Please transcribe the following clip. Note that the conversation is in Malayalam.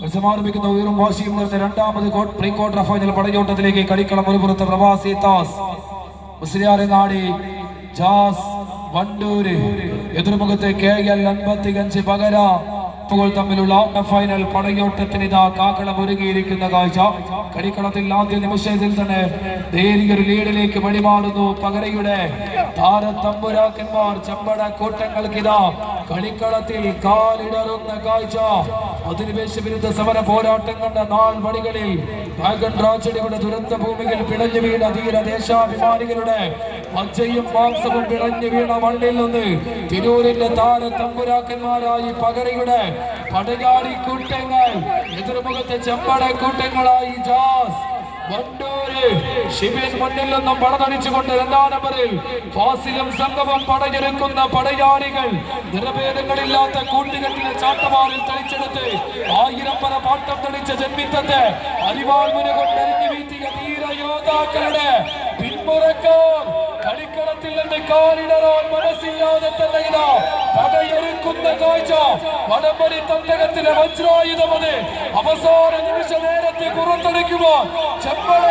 മത്സരമാരംഭിക്കുന്ന ഉയരും വാശിയും നിറഞ്ഞ രണ്ടാമത് പ്രീ ക്വാർട്ടർ ഫൈനൽ പടയോട്ടത്തിലേക്ക് കളിക്കളം ഒരു പുറത്ത് പ്രവാസി താസ്. മുസ്ലിയാരങ്ങാടി ജാസ് വണ്ടൂര്. എതിർമുഖത്തെ കെ എൽ അൻപത്തി അഞ്ച് പകര. ഇപ്പോൾ തമ്മിലുള്ള ഫൈനൽ പടയോട്ടത്തിന് ഇതാ കാക്കളം ഒരുങ്ങിയിരിക്കുന്ന കാഴ്ച. കളിക്കളത്തിൽ ആദ്യ നിമിഷത്തിൽ തന്നെ നേരിയൊരു ലീഡിലേക്ക് വഴിമാറുന്നു പകരയുടെ താരത്തമ്പുരാക്കന്മാർ ചെമ്പട കൂട്ടങ്ങൾക്ക് ഇതാ കളിക്കളത്തിൽ കാലിടറുന്ന കാഴ്ച. അധിനിവേശ വിരുദ്ധ സമര പോരാട്ടം കണ്ട നാൾ വാഗൺ ട്രാജഡിയുടെ ദുരന്ത ഭൂമിയിൽ പിടഞ്ഞു വീണ ധീര ദേശാഭിമാനികളുടെ മജ്ജയും മാംസവും പിടഞ്ഞു വീണ മണ്ണിൽ നിന്ന് തിരൂരിന്റെ താര തമ്പുരാക്കന്മാരായി പകരയുടെ പടയാടി കൂട്ടങ്ങൾ എതിർമുഖത്തെ ചെമ്പട കൂട്ടങ്ങളായി ജാസ് ഷിബിൻ മുന്നിൽ നിന്നും പടതടിച്ചുകൊണ്ട് രണ്ടാം നമ്പറിൽ ഫാസിലും സംഗമം പടഞ്ഞെടുക്കുന്ന പടയാളികൾ നിറഭേദങ്ങളില്ലാത്ത കൂട്ടുകെട്ടിലെ ചാട്ടവാറിൽ തളിച്ചെടുത്ത് ആയിരം പല പാട്ടം തടിച്ച ജന്മിത്തത്തെ അരിവാൾ മുന കൊണ്ടെറിഞ്ഞു വീഴ്ത്തിയ ധീര യോദ്ധാക്കളുടെ പിന്മുറക്കാർ കളിക്കളത്തിൽ കാലിടറാൻ മനസ്സില്ലാതെ തന്നെ ഇതാ പടയൊരുക്കുന്ന കാഴ്ച. വടംവലി തന്തകത്തിലെ വജ്രായുധമത്. അവസാന നിമിഷ നേരത്തെ പുറത്തെടുക്കുവാൻ ചെമ്പട